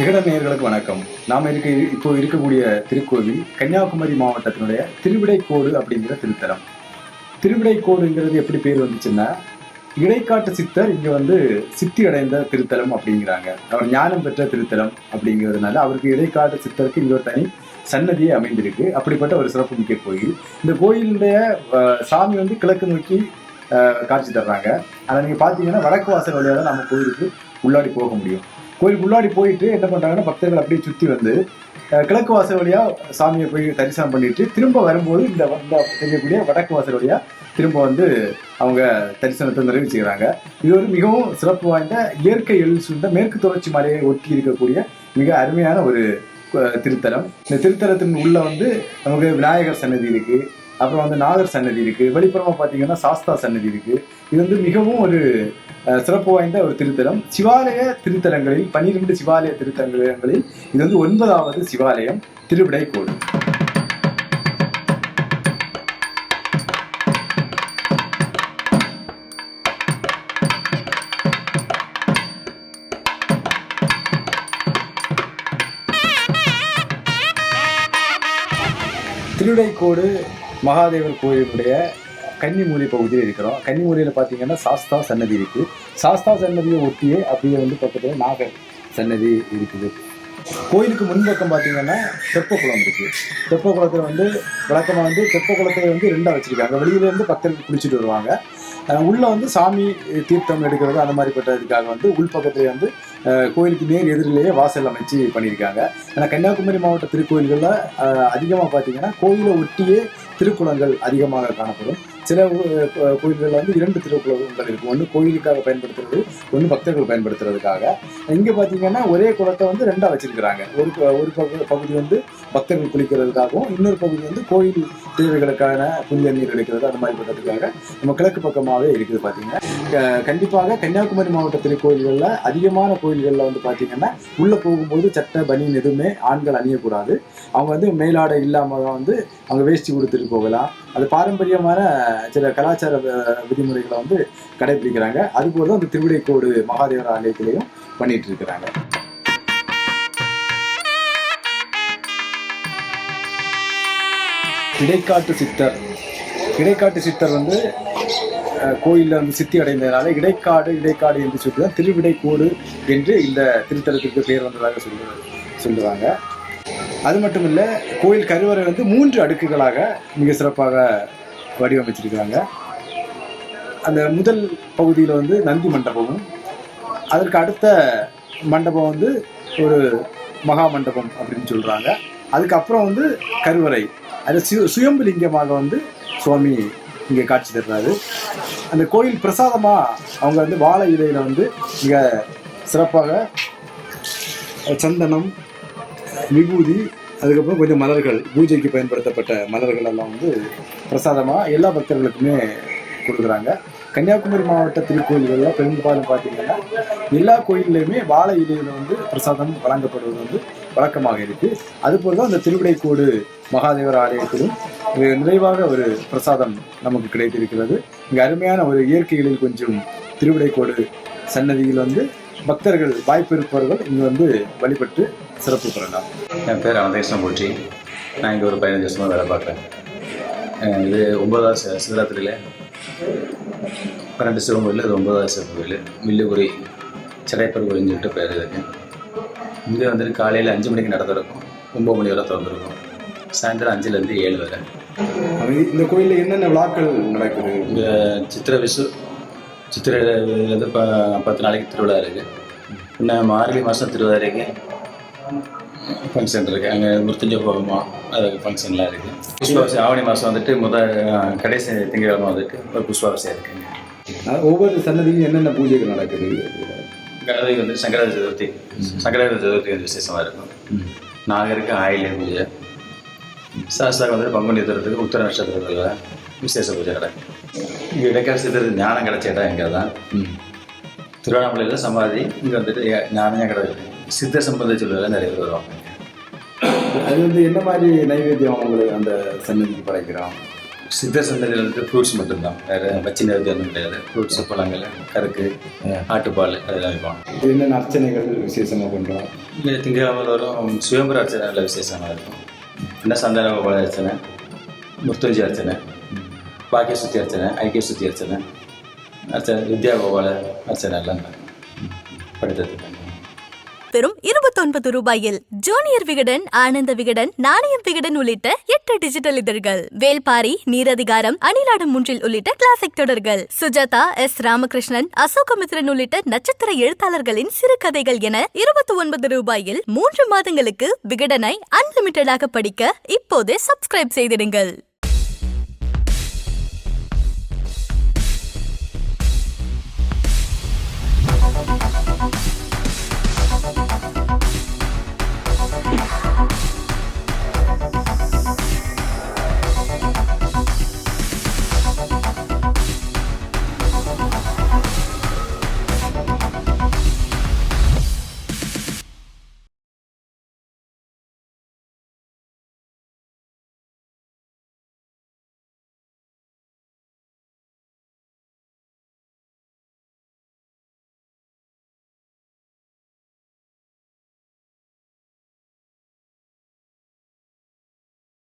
விகடன் நேயர்களுக்கு வணக்கம். நாம் இருக்க இப்போ இருக்கக்கூடிய திருக்கோவில் கன்னியாகுமரி மாவட்டத்தினுடைய திருவிடைக்கோடு அப்படிங்கிற திருத்தலம். திருவிடைக்கோடுங்கிறது எப்படி பேர் வந்துச்சுன்னா இடைக்காட்டு சித்தர் இங்க வந்து சித்தி அடைந்த திருத்தலம் அப்படிங்கிறாங்க. அவர் ஞானம் பெற்ற திருத்தலம் அப்படிங்கிறதுனால அவருக்கு இடைக்காட்டு சித்தருக்கு இங்க ஒரு தனி சன்னதியே அமைந்திருக்கு. அப்படிப்பட்ட ஒரு சிறப்புமிக்க கோயில். இந்த கோயிலுடைய சாமி வந்து கிழக்கு நோக்கி காட்சி தர்றாங்க. அதை நீங்க பாத்தீங்கன்னா வடக்கு வாசல் வழியாக தான் நம்ம கோயிலுக்கு உள்ளாடி போக முடியும். கோயில் முன்னாடி போயிட்டு என்ன பண்ணுறாங்கன்னா பக்தர்கள் அப்படியே சுற்றி வந்து கிழக்கு வாசல் வழியாக சாமியை போய் தரிசனம் பண்ணிட்டு திரும்ப வரும்போது இந்த வந்த தெரியக்கூடிய வடக்கு வாசல் வழியாக திரும்ப வந்து அவங்க தரிசனத்தை நிறைவு செய்கிறாங்க இது ஒரு மிகவும் சிறப்பு வாய்ந்த இயற்கை எழில் சூழ்ந்த மேற்கு தொடர்ச்சி மலையை ஒட்டி இருக்கக்கூடிய மிக அருமையான ஒரு திருத்தலம். இந்த திருத்தலத்தின் உள்ள வந்து நமக்கு விநாயகர் சன்னதி இருக்கு. அப்புறம் வந்து நாகர் சன்னதி இருக்கு. வெளிப்புறமா பாத்தீங்கன்னா சாஸ்தா சன்னதி இருக்கு. இது வந்து மிகவும் ஒரு அஹ், சிறப்பு வாய்ந்த ஒரு திருத்தலம். சிவாலய திருத்தலங்களில் பன்னிரெண்டு சிவாலய திருத்தலங்களில் இது வந்து ஒன்பதாவது சிவாலயம் திருவிடைக்கோடு. திருடைக்கோடு மகாதேவர் கோயிலுடைய கன்னிமூலி பகுதியில் இருக்கிறோம். கன்னிமூலியில் பார்த்தீங்கன்னா சாஸ்தா சன்னதி இருக்குது சாஸ்தா சன்னதியை ஒட்டியே அப்படியே வந்து பக்கத்தில் நாகர் சன்னதி இருக்குது. கோயிலுக்கு முன்பக்கம் பார்த்தீங்கன்னா தெப்ப குளம் இருக்குது தெப்ப குளத்தில் வந்து வழக்கமாக வந்து தெப்பக்குளத்தை வந்து ரெண்டாக வச்சுருக்காங்க வெளியிலேருந்து பக்தர்கள் குளிச்சுட்டு வருவாங்க. உள்ளே வந்து சாமி தீர்த்தம் எடுக்கிறது அந்த மாதிரிப்பட்டதுக்காக வந்து உள்பக்கத்திலே வந்து கோயிலுக்கு நேர் எதிரிலேயே வாசல் அமைச்சு பண்ணியிருக்காங்க. ஏன்னா கன்னியாகுமரி மாவட்ட திருக்கோயில்களில் அதிகமாக பார்த்தீங்கன்னா கோயிலை ஒட்டியே திருக்குளங்கள் அதிகமாக காணப்படும். சில கோயில்கள் வந்து இரண்டு திருக்குளங்கள் இருக்கும் ஒன்று கோயிலுக்காக பயன்படுத்துறது ஒன்று பக்தர்கள் பயன்படுத்துறதுக்காக. இங்கே பார்த்தீங்கன்னா ஒரே குளத்தை வந்து ரெண்டாக வச்சிருக்கிறாங்க. ஒரு ஒரு பகுதி வந்து பக்தர்கள் குளிக்கிறதுக்காகவும் இன்னொரு பகுதி வந்து கோயில் தேவைகளுக்கான புனித நீர் எடுக்கிறது அந்த மாதிரி பட்டதுக்காக நம்ம கிழக்கு பக்கமாகவே இருக்குது பார்த்தீங்கன்னா கண்டிப்பாக கன்னியாகுமரி மாவட்ட திருக்கோயில்களில் அதிகமான கோயில்களில் வந்து பார்த்தீங்கன்னா உள்ளே போகும்போது சட்டை பனியன் எதுவுமே ஆண்கள் அணியக்கூடாது. அவங்க வந்து மேலாடை இல்லாமல் தான் வந்து அவங்க வேஷ்டி கொடுத்துட்டு போகலாம். அது பாரம்பரியமான சில கலாச்சார விதிமுறைகளை வந்து கடைபிடிக்கிறாங்க. அதுபோல தான் அந்த திருவிடைக்கோடு மகாதேவர் ஆலயத்திலையும் பண்ணிட்டு இருக்கிறாங்க இடைக்காட்டு சித்தர். இடைக்காட்டு சித்தர் வந்து கோயிலில் வந்து சித்தி அடைந்ததுனால இடைக்காடு இடைக்காடு என்று சொல்லி தான் திருவிடைக்கோடு என்று இந்த திருத்தலத்திற்கு பெயர் வந்ததாக சொல்லு சொல்லுவாங்க. அது மட்டும் இல்லை கோயில் கருவறை வந்து மூன்று அடுக்குகளாக மிக சிறப்பாக வடிவமைச்சிருக்கிறாங்க அந்த முதல் பகுதியில் வந்து நந்தி மண்டபமும் அதற்கு அடுத்த மண்டபம் வந்து ஒரு மகா மண்டபம் அப்படின்னு சொல்கிறாங்க அதுக்கப்புறம் வந்து கருவறை. அது சு சுயம்பு லிங்கமாக வந்து சுவாமி இங்கே காட்சி தர்றாரு. அந்த கோயில் பிரசாதமாக அவங்க வந்து வாழை இலையில் வந்து மிக சிறப்பாக சந்தனம் விபூதி அதுக்கப்புறம் கொஞ்சம் மலர்கள் பூஜைக்கு பயன்படுத்தப்பட்ட மலர்கள் எல்லாம் வந்து பிரசாதமாக எல்லா பக்தர்களுக்குமே கொடுக்குறாங்க. கன்னியாகுமரி மாவட்ட திருக்கோயில்களில் பெரும்பாலும் பார்த்தீங்கன்னா எல்லா கோயில்லையுமே வாழை இலையில வந்து பிரசாதம் வழங்கப்படுவது வந்து வழக்கமாக இருக்கு. அதுபோல் தான் அந்த திருவிடைக்கோடு மகாதேவர் ஆலயத்திலும் மிக நிறைவாக ஒரு பிரசாதம் நமக்கு கிடைத்திருக்கிறது. இங்கே அருமையான ஒரு இயற்கைகளில் கொஞ்சம் திருவிடைக்கோடு சன்னதியில் வந்து பக்தர்கள் வாய்ப்பு இருப்பவர்கள் இங்கு வந்து வழிபட்டு சிறப்பு பெறலாம். என் பேர் அனந்தகிருஷ்ணன் போற்றி நான் இங்கே ஒரு பதினஞ்சு வருஷமாக வேலை பார்க்குறேன். இது ஒன்பதாவது சிவராத்திரியில். பன்னெண்டு சிவன் கோயில் இது ஒன்பதாவது சிவன் கோயில் வில்லுபுரி சடைப்பர் கோயில்னு சொல்லிட்டு பேர் இதுக்கு இங்கே வந்துட்டு காலையில் அஞ்சு மணிக்கு நட திறக்கும் ஒம்பது மணி வரை திறந்துருக்கும். சாயந்தரம் அஞ்சுலேருந்து ஏழு வரை. இந்த கோயிலில் என்னென்ன விழாக்கள் நடக்குது? இங்கே சித்திரை விசு சித்திரை வந்து ப பத்து நாளைக்கு திருவிழா இருக்குது இன்னும் மார்கழி மாதம் திருவாதிரைக்கு ஃபங்க்ஷன் இருக்குது அங்கே முருத்தஞ்ச ஹோமம் அது ஃபங்க்ஷன்லாம் இருக்குது புஷ்பாவசியம் ஆவணி மாதம் வந்துட்டு முத கடைசி திங்கட்கிழமை வந்துட்டு ஒரு புஷ்பாவசியம் இருக்குங்க ஒவ்வொரு சன்னதியும் என்னென்ன பூஜைகள் நடக்குது? கணபதி வந்து சங்கராஜ சதுர்த்தி. சங்கராஜ சதுர்த்தி வந்து விசேஷமாக இருக்கும். நாகருக்கு ஆயில்ய பூஜை. சாஸ்தாக்கு வந்துட்டு பங்குனி தரத்துக்கு உத்தர நட்சத்திரத்தில். விசேஷ பூஜை நடக்கும் இங்கே இடைக்கால சித்தருக்கு ஞானம் கிடைச்ச இடம் இங்கே தான் திருவண்ணாமலையில் சமாதி இங்கே வந்துட்டு ஞானமே கிடையாது. சித்த சம்பந்த சொல்லுவதில் நிறைய பேர் வருவாங்க அது வந்து என்ன மாதிரி நைவேத்தியம் அவங்களுக்கு அந்த சன்னதிக்கு படைக்கிறோம்? சித்தர் சந்ததியில் வந்து ஃப்ரூட்ஸ் மட்டும்தான். வேறு வச்சு ஒன்றும் கிடையாது. ஃப்ரூட்ஸு பழங்கள் கருக்கு ஆட்டுப்பால் அதெல்லாம் வைப்பாங்க இது என்னென்ன அர்ச்சனைகள் விசேஷமாக பண்ணுறோம் இங்கே திங்கக்கிழமை வரும் சுயம்பர அர்ச்சனை நல்ல விசேஷமாக இருக்கும். இன்னும் சந்தன கோபால அர்ச்சனை? முத்தஞ்சி அர்ச்சனை பாக்கிய அர்ச்சனை ஐக்கிய அர்ச்சனை அர்ச்சனை வித்யா கோபால அர்ச்சனை எல்லாம் இருபத்தொன்பது ரூபாயில் ஜூனியர் விகடன் ஆனந்த விகடன் நாணயம் விகடன் உள்ளிட்ட எட்டு டிஜிட்டல் இதழ்கள் வேல்பாரி நீரதிகாரம் அணிலாடும் முன்றில் உள்ளிட்ட கிளாசிக் தொடர்கள் சுஜாதா எஸ் ராமகிருஷ்ணன் அசோகமித்ரன் உள்ளிட்ட நட்சத்திர எழுத்தாளர்களின் சிறுகதைகள் என இருபத்தி ஒன்பது ரூபாயில் மூன்று மாதங்களுக்கு விகடனை அன்லிமிட்டடாக படிக்க இப்போதே சப்ஸ்கிரைப் செய்திடுங்கள்